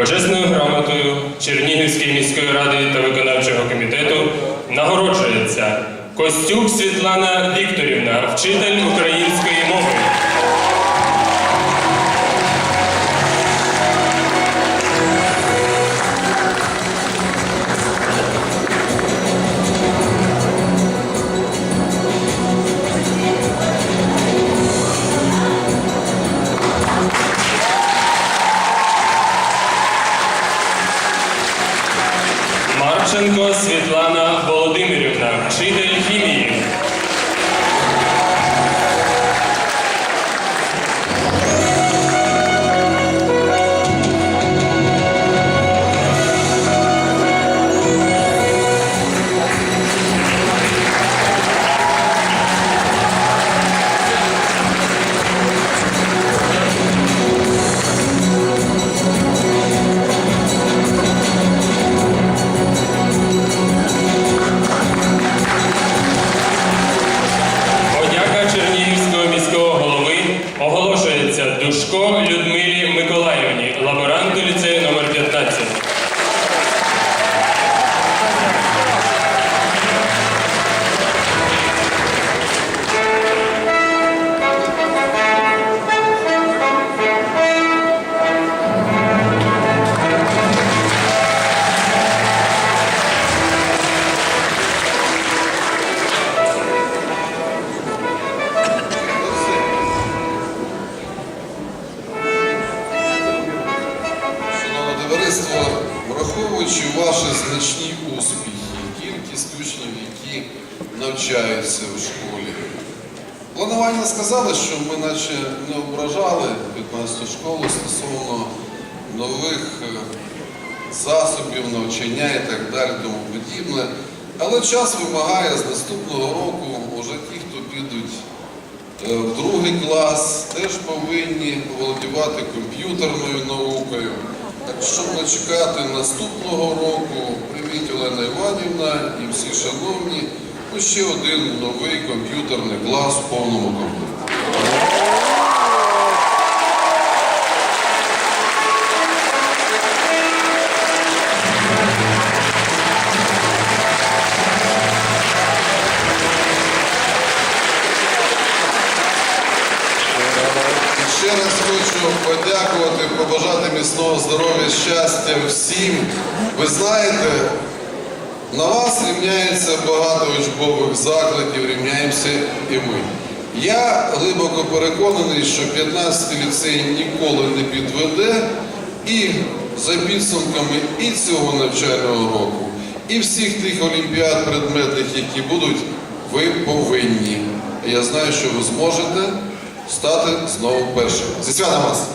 Почесною грамотою Чернігівської міської ради та виконавчого комітету нагороджується Костюк Світлана Вікторівна, вчитель української мови. Марченко Світлана Володимирівна, вчитель Людмилі Миколаївні, товариство, враховуючи ваші значні успіхи, кількість учнів, які навчаються в школі, планування сказали, що ми наче не ображали 15 школу стосовно нових е, засобів навчання і так далі, тому подібне. Але час вимагає з наступного року уже ті, хто підуть Е, в другий клас теж повинні володівати комп'ютерною наукою. Так не чекати наступного року, привіт Олена Іванівна і всі шановні, ну ще один новий комп'ютерний клас в повному комплекті. Ще раз хочу подякувати, побажати міцного здоров'я, щастя всім. Ви знаєте, на вас рівняється багато учбових закладів, рівняємося і ми. Я глибоко переконаний, що 15-й ліцей ніколи не підведе і за підсумками і цього навчального року, і всіх тих олімпіад предметних, які будуть, ви повинні. Я знаю, що ви зможете стати знову першим. Зі святом вас!